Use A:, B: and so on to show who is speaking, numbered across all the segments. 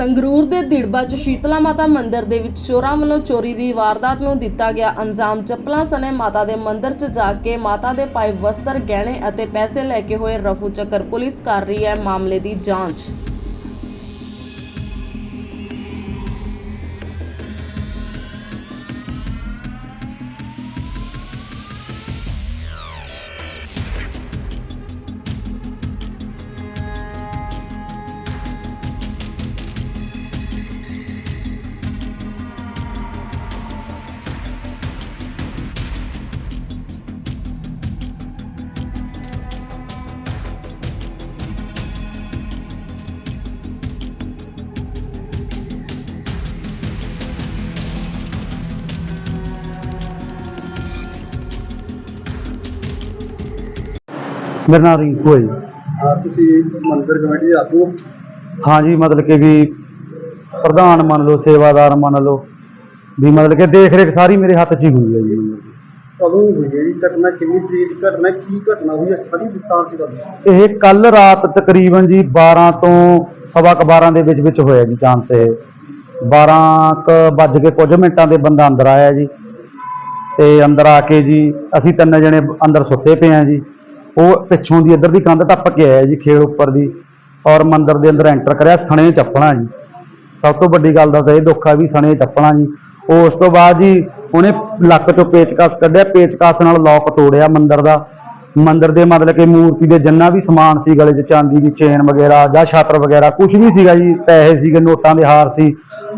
A: ਸੰਗਰੂਰ ਦੇ ਦਿੜਬਾ ਚ ਸ਼ੀਤਲਾ ਮਾਤਾ ਮੰਦਿਰ ਦੇ ਵਿੱਚ ਚੋਰਾਂ ਵੱਲੋਂ ਚੋਰੀ ਦੀ ਵਾਰਦਾਤ ਨੂੰ ਦਿੱਤਾ ਗਿਆ ਅੰਜਾਮ, ਚੱਪਲਾਂ ਸਣੇ ਮਾਤਾ ਦੇ ਮੰਦਿਰ ਚ ਜਾ ਕੇ ਮਾਤਾ ਦੇ ਪਾਏ ਵਸਤਰ, ਗਹਿਣੇ ਅਤੇ ਪੈਸੇ ਲੈ ਕੇ ਹੋਏ ਰਫੂ ਚੱਕਰ ਪੁਲਿਸ ਕਰ ਰਹੀ ਹੈ ਮਾਮਲੇ ਦੀ ਜਾਂਚ।
B: ਮੇਰਾ ਨਾਮ ਰਿੰਕੂ ਹੈ ਜੀ
C: ਹਾਂ ਤੁਸੀਂ ਮੰਦਿਰ ਕਮੇਟੀ ਦੇ ਆਗੂ
B: ਹਾਂ? ਜੀ ਮਤਲਬ ਕਿ ਵੀ ਪ੍ਰਧਾਨ ਮੰਨ ਲਓ ਸੇਵਾਦਾਰ ਮੰਨ ਲਓ ਵੀ ਮਤਲਬ ਕਿ ਦੇਖ ਰੇਖ ਸਾਰੀ ਮੇਰੇ ਹੱਥ 'ਚ ਹੀ ਹੁੰਦੀ ਹੈ ਜੀ।
C: ਕਦੋਂ ਹੋਈ ਹੈ ਜੀ? ਘਟਨਾ ਕਿੰਨੀ ਤਰੀਕ ਦੀ ਘਟਨਾ? ਕੀ ਘਟਨਾ ਹੋਈ ਹੈ? ਸਾਰੀ ਵਿਸਤਾਰ ਚ ਦੱਸੋ।
B: ਇਹ ਕੱਲ ਰਾਤ ਤਕਰੀਬਨ ਜੀ 12 ਤੋਂ ਸਵਾ ਕੁ 12 ਦੇ ਵਿੱਚ ਵਿੱਚ ਹੋਇਆ ਜੀ ਚਾਂਸ ਇਹ। 12 ਕ ਵੱਜ ਕੇ ਕੁਝ ਮਿੰਟਾਂ ਦੇ ਬੰਦਾ ਅੰਦਰ ਆਇਆ ਜੀ। ਤੇ ਅੰਦਰ ਆ ਕੇ ਜੀ ਅਸੀਂ ਤਿੰਨ ਜਣੇ ਅੰਦਰ ਸੁੱਤੇ ਪਏ ਆ ਜੀ। ਉਹ ਪਿੱਛੋਂ ਦੀ ਇੱਧਰ ਦੀ ਕੰਧ ਟੱਪ ਕੇ ਆਇਆ ਜੀ ਖੇੜ ਉੱਪਰ ਦੀ ਔਰ ਮੰਦਿਰ ਦੇ ਅੰਦਰ ਐਂਟਰ ਕਰਿਆ ਸਣੇ ਚੱਪਲਾਂ ਜੀ। ਸਭ ਤੋਂ ਵੱਡੀ ਗੱਲ ਦਾ ਤਾਂ ਇਹ ਦੁੱਖ ਆ ਵੀ ਸਣੇ ਚੱਪਲਾਂ ਜੀ। ਉਹ ਉਸ ਤੋਂ ਬਾਅਦ ਜੀ ਉਹਨੇ ਲੱਕ ਚੋਂ ਪੇਚਕਸ ਕੱਢਿਆ, ਪੇਚਕਸ ਨਾਲ ਲੋਕ ਤੋੜਿਆ ਮੰਦਿਰ ਦਾ। ਮੰਦਿਰ ਦੇ ਮਤਲਬ ਕਿ ਮੂਰਤੀ ਦੇ ਜਿੰਨਾ ਵੀ ਸਮਾਨ ਸੀ ਗਲੇ 'ਚ, ਚਾਂਦੀ ਦੀ ਚੇਨ ਵਗੈਰਾ ਜਾਂ ਛਾਤਰ ਵਗੈਰਾ ਕੁਝ ਵੀ ਸੀਗਾ ਜੀ, ਪੈਸੇ ਸੀਗੇ, ਨੋਟਾਂ ਦੇ ਹਾਰ ਸੀ।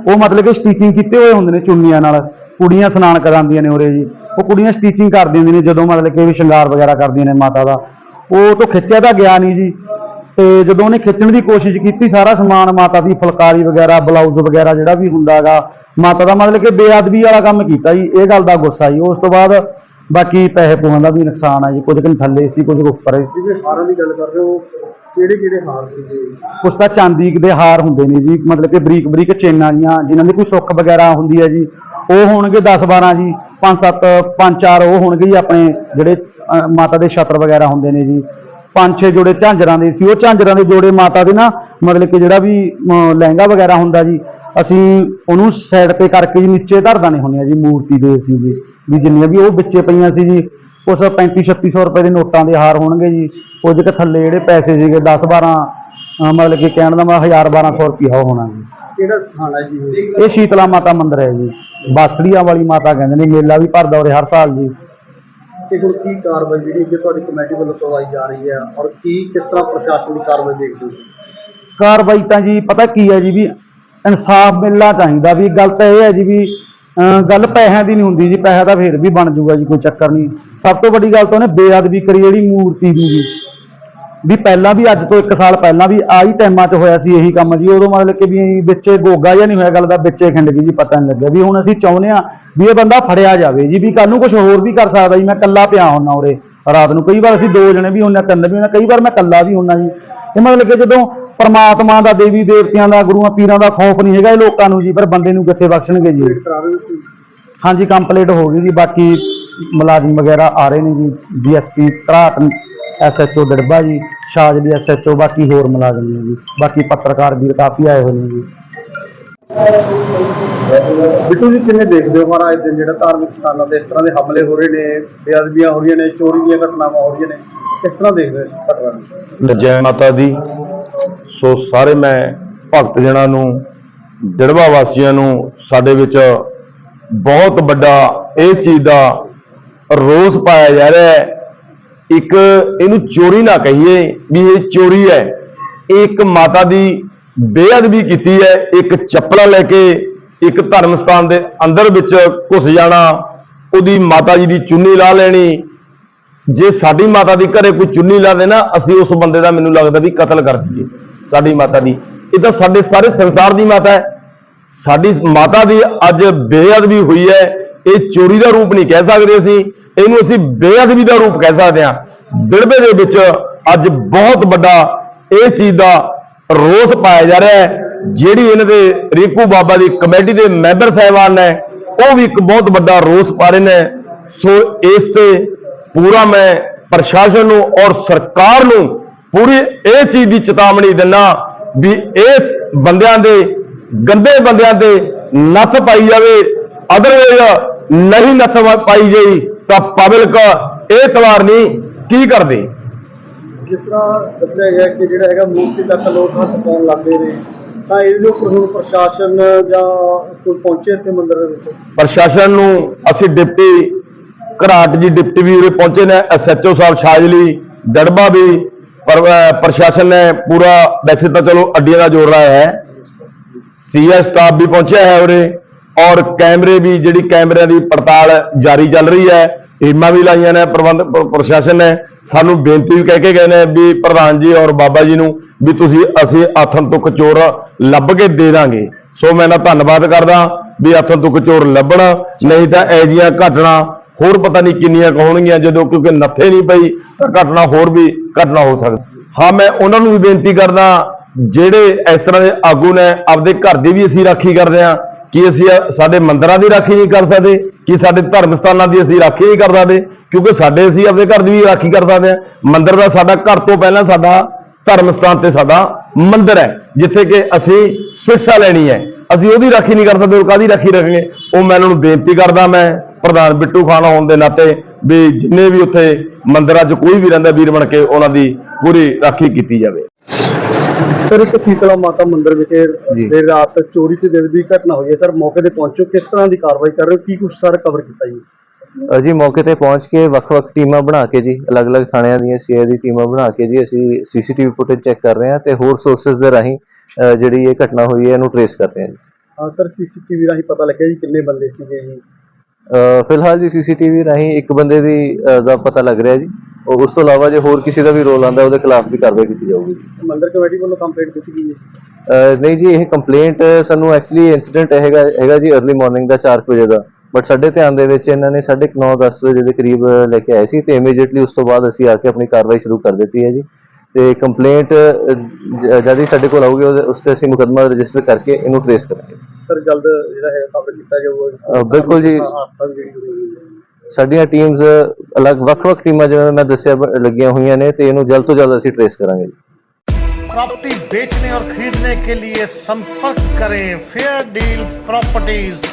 B: ਉਹ ਮਤਲਬ ਕਿ ਸਟੀਚਿੰਗ ਕੀਤੇ ਹੋਏ ਹੁੰਦੇ ਨੇ ਚੁੰਨੀਆਂ ਨਾਲ। ਕੁੜੀਆਂ ਸਨਾਨ ਕਰਾਉਂਦੀਆਂ ਨੇ ਉਰੇ ਜੀ। ਉਹ ਕੁੜੀਆਂ ਸਟਿਚਿੰਗ ਕਰਦੀਆਂ ਨੇ ਜਦੋਂ ਮਤਲਬ ਕਿ ਵੀ ਸ਼ਿੰਗਾਰ ਵਗੈਰਾ ਕਰਦੀਆਂ ਨੇ ਮਾਤਾ ਦਾ। ਉਹ ਤੋਂ ਖਿੱਚਿਆ ਤਾਂ ਗਿਆ ਨਹੀਂ ਜੀ। ਤੇ ਜਦੋਂ ਉਹਨੇ ਖਿੱਚਣ ਦੀ ਕੋਸ਼ਿਸ਼ ਕੀਤੀ ਸਾਰਾ ਸਮਾਨ ਮਾਤਾ ਦੀ ਫੁਲਕਾਰੀ ਵਗੈਰਾ ਬਲਾਊਜ਼ ਵਗੈਰਾ ਜਿਹੜਾ ਵੀ ਹੁੰਦਾਗਾ ਮਾਤਾ ਦਾ ਮਤਲਬ ਕਿ ਬੇਅਦਬੀ ਵਾਲਾ ਕੰਮ ਕੀਤਾ ਜੀ। ਇਹ ਗੱਲ ਦਾ ਗੁੱਸਾ ਜੀ। ਉਸ ਤੋਂ ਬਾਅਦ ਬਾਕੀ ਪੈਸੇ ਪੂਹਾਂ ਦਾ ਵੀ ਨੁਕਸਾਨ ਆ ਜੀ। ਕੁਝ ਕੁ ਥੱਲੇ ਸੀ ਕੁਝ ਕੁ ਉੱਪਰ।
C: ਜਿਵੇਂ ਹਾਰਾਂ ਦੀ ਗੱਲ ਕਰ ਰਹੇ ਹੋ? ਕਿਹੜੇ ਕਿਹੜੇ ਹਾਰ ਸੀਗੇ?
B: ਕੁਛ ਤਾਂ ਚਾਂਦੀ ਦੇ ਹਾਰ ਹੁੰਦੇ ਨੇ ਜੀ। ਮਤਲਬ ਕਿ ਬਰੀਕ ਬਰੀਕ ਚੇਨਾਂ ਜੀਆਂ ਜਿਨ੍ਹਾਂ ਦੀ ਕੋਈ ਸੁੱਖ ਵਗੈਰਾ ਹੁੰਦੀ ਹੈ ਜੀ। ਉਹ ਹੋਣਗੇ 10 12 ਜੀ। 5 7 5 4 ਉਹ ਹੋਣਗੇ ਜੀ ਆਪਣੇ ਜਿਹੜੇ ਮਾਤਾ ਦੇ ਛਤਰ ਵਗੈਰਾ ਹੁੰਦੇ ਨੇ ਜੀ। ਪੰਜ ਛੇ ਜੋੜੇ ਝਾਂਜਰਾਂ ਦੇ ਸੀ। ਉਹ ਝਾਂਜਰਾਂ ਦੇ ਜੋੜੇ ਮਾਤਾ ਦੇ ਨਾ ਮਤਲਬ ਕਿ ਜਿਹੜਾ ਵੀ ਲਹਿੰਗਾ ਵਗੈਰਾ ਹੁੰਦਾ ਜੀ ਅਸੀਂ ਉਹਨੂੰ ਸਾਈਡ ਤੇ ਕਰਕੇ ਜੀ ਨੀਚੇ ਧਰਦਾ ਨਹੀਂ ਹੁੰਦੀਆਂ ਜੀ ਮੂਰਤੀ ਦੇ ਸੀ ਜੀ ਵੀ ਜਿੰਨੀਆਂ ਵੀ ਉਹ ਵਿੱਚੇ ਪਈਆਂ ਸੀ ਜੀ ਉਸ 35 3600 ਰੁਪਏ ਦੇ ਨੋਟਾਂ ਦੇ ਹਾਰ ਹੋਣਗੇ ਜੀ। ਕੁਝ ਕੁ ਥੱਲੇ ਜਿਹੜੇ ਪੈਸੇ ਸੀਗੇ 10 12 ਅਹ ਮਤਲਬ ਕਿ ਕਹਿਣ ਦਾ ਮੈਂ 1000 1200 ਰੁਪਇਆ ਉਹ ਹੋਣਾ ਜੀ।
C: ਕਿਹੜਾ ਸਥਾਨ ਹੈ ਜੀ? ਇਹ
B: ਸ਼ੀਤਲਾ ਮਾਤਾ ਮੰਦਿਰ ਹੈ ਜੀ। ਬਾਸੜੀਆਂ ਵਾਲੀ ਮਾਤਾ ਕਹਿੰਦੇ ਨੇ ਮੇਲਾ ਵੀ ਭਰਦਾ ਉਰੇ ਹਰ ਸਾਲ ਜੀ।
C: ਤੇ ਹੁਣ ਕੀ ਕਾਰਵਾਈ ਜਿਹੜੀ ਕਿ ਤੁਹਾਡੀ ਕਮੇਟੀ ਵੱਲੋਂ ਕਰਵਾਈ ਜਾ ਰਹੀ ਹੈ ਔਰ ਕੀ ਕਿਸ ਤਰ੍ਹਾਂ ਪ੍ਰਸ਼ਾਸਨ ਦੀ ਕਾਰਵਾਈ ਦੇਖਦੇ ਹੋ?
B: ਕਾਰਵਾਈ ਤਾਂ ਜੀ ਪਤਾ ਕੀ ਹੈ ਜੀ ਵੀ ਇਨਸਾਫ ਮਿਲਣਾ ਚਾਹੀਦਾ ਵੀ ਗੱਲ ਤਾਂ ਇਹ ਹੈ ਜੀ ਵੀ ਅਹ ਗੱਲ ਪੈਸਿਆਂ ਦੀ ਨਹੀਂ ਹੁੰਦੀ ਜੀ ਪੈਸਾ ਤਾਂ ਫੇਰ ਵੀ ਬਣ ਜਾਊਗਾ ਜੀ ਕੋਈ ਚੱਕਰ ਨਹੀਂ। ਸਭ ਤੋਂ ਵੱਡੀ ਗੱਲ ਤਾਂ ਉਹਨੇ ਬੇਅਦਬੀ ਕਰੀ ਜਿਹੜੀ ਮੂਰਤੀ ਦੀ ਜੀ। ਵੀ ਪਹਿਲਾਂ ਵੀ ਅੱਜ ਤੋਂ 1 ਸਾਲ ਪਹਿਲਾਂ ਵੀ ਆਹੀ ਟਾਈਮਾਂ 'ਚ ਹੋਇਆ ਸੀ ਇਹੀ ਕੰਮ ਜੀ ਉਦੋਂ ਮਤਲਬ ਕਿ ਵੀ ਵਿੱਚੇ ਗੋਗਾ ਜਾਂ ਨਹੀਂ ਹੋਇਆ ਗੱਲ ਦਾ ਵਿੱਚੇ ਖਿੰਡ ਗਈ ਜੀ ਪਤਾ ਨਹੀਂ ਲੱਗਿਆ। ਵੀ ਹੁਣ ਅਸੀਂ ਚਾਹੁੰਦੇ ਆ ਵੀ ਇਹ ਬੰਦਾ ਫੜਿਆ ਜਾਵੇ ਜੀ ਵੀ ਕੱਲ ਨੂੰ ਕੁਝ ਹੋਰ ਵੀ ਕਰ ਸਕਦਾ ਜੀ ਮੈਂ ਇਕੱਲਾ ਪਿਆ ਹੁੰਨਾ ਉਰੇ ਰਾਤ ਨੂੰ। ਕਈ ਵਾਰ ਅਸੀਂ ਦੋ ਜਣੇ ਵੀ ਹੁੰਨੇ ਤਿੰਨ ਵੀ ਹੁੰਨੇ ਕਈ ਵਾਰ ਮੈਂ ਇਕੱਲਾ ਵੀ ਹੁੰਨਾ ਜੀ। ਇਹ ਮਤਲਬ ਕਿ ਜਦੋਂ ਪਰਮਾਤਮਾ ਦਾ ਦੇਵੀ ਦੇਵਤਿਆਂ ਦਾ ਗੁਰੂਆਂ ਪੀਰਾਂ ਦਾ ਖੌਫ ਨਹੀਂ ਹੈਗਾ ਇਹ ਲੋਕਾਂ ਨੂੰ ਜੀ ਪਰ ਬੰਦੇ ਨੂੰ ਕਿੱਥੇ ਬਖਸ਼ਣਗੇ ਜੀ? ਹਾਂਜੀ ਕੰਪਲੀਟ ਹੋ ਗਈ ਜੀ ਬਾਕੀ ਮੁਲਾਜ਼ਮ ਵਗੈਰਾ ਆ ਰਹੇ ਨੇ ਜੀ ਡੀਐਸਪੀ ਘਰਾਟ ਐਸਐਚਓ ਦੜਬਾ ਜੀ ਸ਼ਾਜਲੀ ਐਸਐਚਓ ਬਾਕੀ ਹੋਰ ਮੁਲਾਜ਼ਮ ਨੇ ਜੀ ਬਾਕੀ ਪੱਤਰਕਾਰ ਵੀਰ ਕਾਫੀ ਆਏ ਹੋਏ ਨੇ ਜੀ।
C: ਬਿੱਟੂ ਜੀ ਕਿਵੇਂ ਦੇਖਦੇ ਹੋ ਮਹਾਰਾਜ ਦਿਨ ਜਿਹੜਾ ਧਾਰਮਿਕ ਸਥਾਨਾਂ ਤੇ ਇਸ ਤਰ੍ਹਾਂ ਦੇ ਹਮਲੇ ਹੋ ਰਹੇ ਨੇ ਬੇਅਦਬੀਆਂ ਹੋ ਰਹੀਆਂ ਨੇ ਚੋਰੀ ਦੀਆਂ ਘਟਨਾਵਾਂ ਹੋ ਰਹੀਆਂ ਨੇ ਕਿਸ ਤਰ੍ਹਾਂ ਦੇਖਦੇ ਹੋ ਘਟਨਾ ਨੂੰ?
D: ਜੈ ਮਾਤਾ ਦੀ ਸੋ ਸਾਰੇ ਮੈਂ ਭਗਤ ਜਨਾਂ ਨੂੰ ਦਿੜਵਾ ਵਾਸੀਆਂ ਨੂੰ ਸਾਡੇ ਵਿੱਚ ਬਹੁਤ ਵੱਡਾ ਇਹ ਚੀਜ਼ ਦਾ ਰੋਸ ਪਾਇਆ ਜਾ ਰਿਹਾ ਹੈ ਇੱਕ ਇਹਨੂੰ ਚੋਰੀ ਨਾ ਕਹੀਏ ਵੀ ਇਹ ਚੋਰੀ ਹੈ। ਇਹ ਇੱਕ ਮਾਤਾ ਦੀ ਬੇਅਦਬੀ ਕੀਤੀ ਹੈ। ਇੱਕ ਚੱਪਲਾ ਲੈ ਕੇ ਇੱਕ ਧਰਮ ਸਥਾਨ ਦੇ ਅੰਦਰ ਵਿੱਚ ਘੁਸ ਜਾਣਾ, ਉਹਦੀ ਮਾਤਾ ਜੀ ਦੀ ਚੁੰਨੀ ਲਾ ਲੈਣੀ। ਜੇ ਸਾਡੀ ਮਾਤਾ ਦੀ ਘਰੇ ਕੋਈ ਚੁੰਨੀ ਲਾ ਦੇ ਨਾ ਅਸੀਂ ਉਸ ਬੰਦੇ ਦਾ ਮੈਨੂੰ ਲੱਗਦਾ ਵੀ ਕਤਲ ਕਰ ਦਈਏ, ਸਾਡੀ ਮਾਤਾ ਦੀ। ਇਹ ਤਾਂ ਸਾਡੇ ਸਾਰੇ ਸੰਸਾਰ ਦੀ ਮਾਤਾ ਹੈ। ਸਾਡੀ ਮਾਤਾ ਦੀ ਅੱਜ ਬੇਅਦਬੀ ਹੋਈ ਹੈ। ਇਹ ਚੋਰੀ ਦਾ ਰੂਪ ਨਹੀਂ ਕਹਿ ਸਕਦੇ ਅਸੀਂ। ਇਹਨੂੰ ਅਸੀਂ ਬੇਅਦਬੀ ਦਾ ਰੂਪ ਕਹਿ ਸਕਦੇ ਹਾਂ। ਦਿੜਬੇ ਦੇ ਵਿੱਚ ਅੱਜ ਬਹੁਤ ਵੱਡਾ ਇਹ ਚੀਜ਼ ਦਾ ਰੋਸ ਪਾਇਆ ਜਾ ਰਿਹਾ ਹੈ, ਜਿਹੜੀ ਇਹਨਾਂ ਦੇ ਰੀਕੂ ਬਾਬਾ ਦੀ ਕਮੇਟੀ ਦੇ ਮੈਂਬਰ ਸਾਹਿਬਾਨ ਨੇ, ਉਹ ਵੀ ਇੱਕ ਬਹੁਤ ਵੱਡਾ ਰੋਸ ਪਾ ਰਹੇ ਨੇ। ਸੋ ਇਸ ਤੇ ਪੂਰਾ ਮੈਂ ਪ੍ਰਸ਼ਾਸਨ ਨੂੰ ਔਰ ਸਰਕਾਰ ਨੂੰ ਪੂਰੀ ਇਹ ਚੀਜ਼ ਦੀ ਚੇਤਾਵਨੀ ਦਿੰਦਾ ਵੀ ਇਸ ਬੰਦਿਆਂ ਦੇ, ਗੰਦੇ ਬੰਦਿਆਂ ਤੇ ਨੱਥ ਪਾਈ ਜਾਵੇ। ਅਦਰਵਾਈਜ਼ ਨਹੀਂ ਨੱਥ ਪਾਈ ਜਾਈ ਤਾਂ ਪਬਲਿਕ ਇਹ ਤਵਾਰ ਨਹੀਂ ਕੀ ਕਰਦੀ?
C: ਜਿਸ ਤਰ੍ਹਾਂ ਦੱਸਿਆ ਗਿਆ ਕਿ ਜਿਹੜਾ ਹੈਗਾ ਮੂਰਤੀ ਤੱਕ ਲੋਕ ਹੱਥ ਪਾਉਣ ਲੱਗੇ ਨੇ ਤਾਂ ਇਹਦੇ ਉੱਪਰ ਹੁਣ ਪ੍ਰਸ਼ਾਸਨ ਜਾਂ ਕੋਈ ਪਹੁੰਚੇ ਇੱਥੇ ਮੰਦਿਰ ਦੇ ਵਿੱਚ?
D: ਪ੍ਰਸ਼ਾਸਨ ਨੂੰ ਅਸੀਂ ਡਿਪਟੀ ਘਰਾਟ ਜੀ ਡਿਪਟੀ ਵੀ ਉਰੇ ਪਹੁੰਚੇ ਨੇ ਐਸਐਚਓ ਸਾਹਿਬ ਸ਼ਾਜਲੀ ਦੜਬਾ ਵੀ ਪ੍ਰਸ਼ਾਸਨ ਨੇ ਪੂਰਾ ਵੈਸੇ ਤਾਂ ਚਲੋ ਅੱਡੀਆਂ ਦਾ ਜੋੜ ਰਹਾ ਹੈ। ਸੀਐਸ ਸਟਾਫ ਵੀ ਪਹੁੰਚਿਆ ਹੈ ਉਰੇ। ਔਰ ਕੈਮਰੇ ਵੀ, ਜਿਹੜੀ ਕੈਮਰਿਆਂ ਦੀ ਪੜਤਾਲ ਜਾਰੀ ਚੱਲ ਰਹੀ ਹੈ, ਟੀਮਾਂ ਵੀ ਲਾਈਆਂ ਨੇ, ਪ੍ਰਬੰਧ ਪ੍ਰਸ਼ਾਸਨ ਨੇ। ਸਾਨੂੰ ਬੇਨਤੀ ਵੀ ਕਹਿ ਕੇ ਗਏ ਨੇ ਵੀ ਪ੍ਰਧਾਨ ਜੀ ਔਰ ਬਾਬਾ ਜੀ ਨੂੰ ਵੀ ਤੁਸੀਂ, ਅਸੀਂ ਆਥਨ ਤੁਕ ਚੋਰ ਲੱਭ ਕੇ ਦੇ ਦਾਂਗੇ। ਸੋ ਮੈਂ ਨਾ ਧੰਨਵਾਦ ਕਰਦਾ ਵੀ ਆਥਨ ਤੁਕ ਚੋਰ ਲੱਭਣ, ਨਹੀਂ ਤਾਂ ਇਹ ਜੀਆਂ ਘਟਨਾ ਹੋਰ ਪਤਾ ਨਹੀਂ ਕਿੰਨੀਆਂ ਕੁ ਹੋਣਗੀਆਂ, ਜਦੋਂ ਕਿਉਂਕਿ ਨੱਥੇ ਨਹੀਂ ਪਈ, ਤਾਂ ਘਟਨਾ ਹੋਰ ਵੀ ਘਟਨਾ ਹੋ ਸਕਦੀ। ਹਾਂ, ਮੈਂ ਉਹਨਾਂ ਨੂੰ ਵੀ ਬੇਨਤੀ ਕਰਦਾ, ਜਿਹੜੇ ਇਸ ਤਰ੍ਹਾਂ ਦੇ ਆਗੂ ਨੇ, ਆਪਦੇ ਘਰ ਦੀ ਵੀ ਅਸੀਂ ਰਾਖੀ ਕਰਦੇ ਹਾਂ। ਕੀ ਅਸੀਂ ਸਾਡੇ ਮੰਦਰਾਂ ਦੀ ਰਾਖੀ ਨਹੀਂ ਕਰ ਸਕਦੇ? ਕੀ ਸਾਡੇ ਧਰਮ ਸਥਾਨਾਂ ਦੀ ਅਸੀਂ ਰਾਖੀ ਨਹੀਂ ਕਰ ਸਕਦੇ? ਕਿਉਂਕਿ ਸਾਡੇ ਅਸੀਂ ਆਪਦੇ ਘਰ ਦੀ ਵੀ ਰਾਖੀ ਕਰ ਸਕਦੇ ਹਾਂ। ਮੰਦਰ ਦਾ ਸਾਡਾ ਘਰ ਤੋਂ ਪਹਿਲਾਂ ਸਾਡਾ ਧਰਮ ਸਥਾਨ ਤੇ ਸਾਡਾ ਮੰਦਰ ਹੈ, ਜਿੱਥੇ ਕਿ ਅਸੀਂ ਸਿੱਖਿਆ ਲੈਣੀ ਹੈ। ਅਸੀਂ ਉਹਦੀ ਰਾਖੀ ਨਹੀਂ ਕਰ ਸਕਦੇ, ਉਹ ਕਾਦੀ ਰਾਖੀ ਰੱਖਾਂਗੇ ਉਹ ਮੈਂ ਉਹਨਾਂ ਨੂੰ ਬੇਨਤੀ ਕਰਦਾ ਮੈਂ, ਪ੍ਰਧਾਨ ਬਿੱਟੂ ਖਾਨ ਹੋਣ ਦੇ ਨਾਤੇ, ਵੀ ਜਿੰਨੇ ਵੀ ਉੱਥੇ ਮੰਦਰਾਂ 'ਚ ਕੋਈ ਵੀ ਰਹਿੰਦਾ ਵੀਰ ਬਣ ਕੇ, ਉਹਨਾਂ ਦੀ ਪੂਰੀ ਰਾਖੀ ਕੀਤੀ ਜਾਵੇ।
C: ਸਰ ਇੱਕ ਸੀਤਲਾ ਮਾਤਾ ਮੰਦਿਰ ਵਿਖੇ ਦੇਰ ਰਾਤ ਚੋਰੀ ਤੇ ਦਿਲ ਦੀ ਘਟਨਾ ਹੋਈ ਹੈ। ਸਰ ਮੌਕੇ ਤੇ ਪਹੁੰਚੋ ਕਿਸ ਤਰ੍ਹਾਂ ਦੀ ਕਾਰਵਾਈ ਕਰ ਰਹੇ ਹੋ? ਕੀ ਕੁਝ ਸਰ ਕਵਰ ਕੀਤਾ ਜੀ?
E: ਜੀ ਮੌਕੇ ਤੇ ਪਹੁੰਚ ਕੇ ਵੱਖ-ਵੱਖ ਟੀਮਾਂ ਬਣਾ ਕੇ ਜੀ ਅਲੱਗ-ਅਲੱਗ ਥਾਣਿਆਂ ਦੀਆਂ ਸੀਆਈ ਦੀ ਟੀਮਾਂ ਬਣਾ ਕੇ ਜੀ ਅਸੀਂ ਸੀਸੀਟੀਵੀ ਫੁਟੇਜ ਚੈੱਕ ਕਰ ਰਹੇ ਹਾਂ ਤੇ ਹੋਰ ਸੋਰਸਸ ਦੇ ਰਾਹੀਂ ਜਿਹੜੀ ਇਹ ਘਟਨਾ ਹੋਈ ਹੈ ਇਹਨੂੰ ਟਰੇਸ ਕਰ ਰਹੇ ਹਾਂ ਜੀ।
C: ਹਾਂ ਸਰ ਸੀਸੀਟੀਵੀ ਰਾਹੀਂ ਪਤਾ ਲੱਗਿਆ ਜੀ ਕਿੰਨੇ ਬੰਦੇ ਸੀਗੇ ਜੀ?
E: ਫਿਲਹਾਲ ਜੀ ਸੀਸੀਟੀਵੀ ਰਾਹੀਂ ਇੱਕ ਬੰਦੇ ਦੀ ਦਾ ਪਤਾ ਲੱਗ ਰਿਹਾ ਜੀ। ਉਸ ਤੋਂ ਇਲਾਵਾ ਜੇ ਹੋਰ ਕਿਸੇ ਦਾ ਵੀ ਰੋਲ ਆਂਦਾ ਉਹਦੇ ਖਿਲਾਫ ਵੀ ਕਾਰਵਾਈ ਕੀਤੀ ਜਾਊਗੀ।
C: ਮੰਦਿਰ ਕਮੇਟੀ ਵੱਲੋਂ ਕੰਪਲੇਂਟ ਦਿੱਤੀ ਗਈ ਹੈ?
E: ਨਹੀਂ ਜੀ ਇਹ ਕੰਪਲੇਂਟ ਸਾਨੂੰ ਐਕਚੁਅਲੀ ਇਨਸੀਡੈਂਟ ਹੈਗਾ ਹੈਗਾ ਜੀ अर्ਲੀ ਮਾਰਨਿੰਗ ਦਾ 4 ਵਜੇ ਦਾ। ਬਟ ਸਾਡੇ ਧਿਆਨ ਦੇ ਵਿੱਚ ਇਹਨਾਂ ਨੇ 9:30 10 ਵਜੇ ਦੇ ਕਰੀਬ ਲੈ ਕੇ ਆਏ ਸੀ ਤੇ ਇਮੀਡੀਏਟਲੀ ਉਸ ਤੋਂ ਬਾਅਦ ਅਸੀਂ ਆ ਕੇ ਆਪਣੀ ਕਾਰਵਾਈ ਸ਼ੁਰੂ ਕਰ ਦਿੱਤੀ ਹੈ ਜੀ। ਤੇ ਕੰਪਲੇਂਟ ਜਦ ਹੀ ਸਾਡੇ ਕੋਲ ਆਊਗੀ ਉਸ ਤੇ ਅਸੀਂ ਮੁਕੱਦਮਾ ਰਜਿਸਟਰ ਕਰਕੇ ਇਹਨੂੰ ਟ੍ਰੇਸ ਕਰਾਂਗੇ।
C: ਸਰ ਜਲਦ ਜਿਹੜਾ ਹੈ ਕਵਰ ਕੀਤਾ ਜਾਊਗਾ।
E: ਬਿਲਕੁਲ ਜੀ।
C: ਆਸਥਾ ਜਿਹੜੀ
E: ਸਾਡੀਆਂ ਟੀਮਸ ਅਲੱਗ ਵੱਖ-ਵੱਖ ਟੀਮਾਂ ਜਿਵੇਂ ਮੈਂ ਦੱਸਿਆ ਬ- ਲੱਗੀਆਂ ਹੋਈਆਂ ਨੇ ਤੇ ਇਹਨੂੰ ਜਲਦ ਤੋਂ ਜਲਦ ਅਸੀਂ ਟ੍ਰੇਸ ਕਰਾਂਗੇ ਜੀ
F: प्रॉपर्टी बेचने और खरीदने के लिए संपर्क करें फेयर डील प्रॉपर्टीज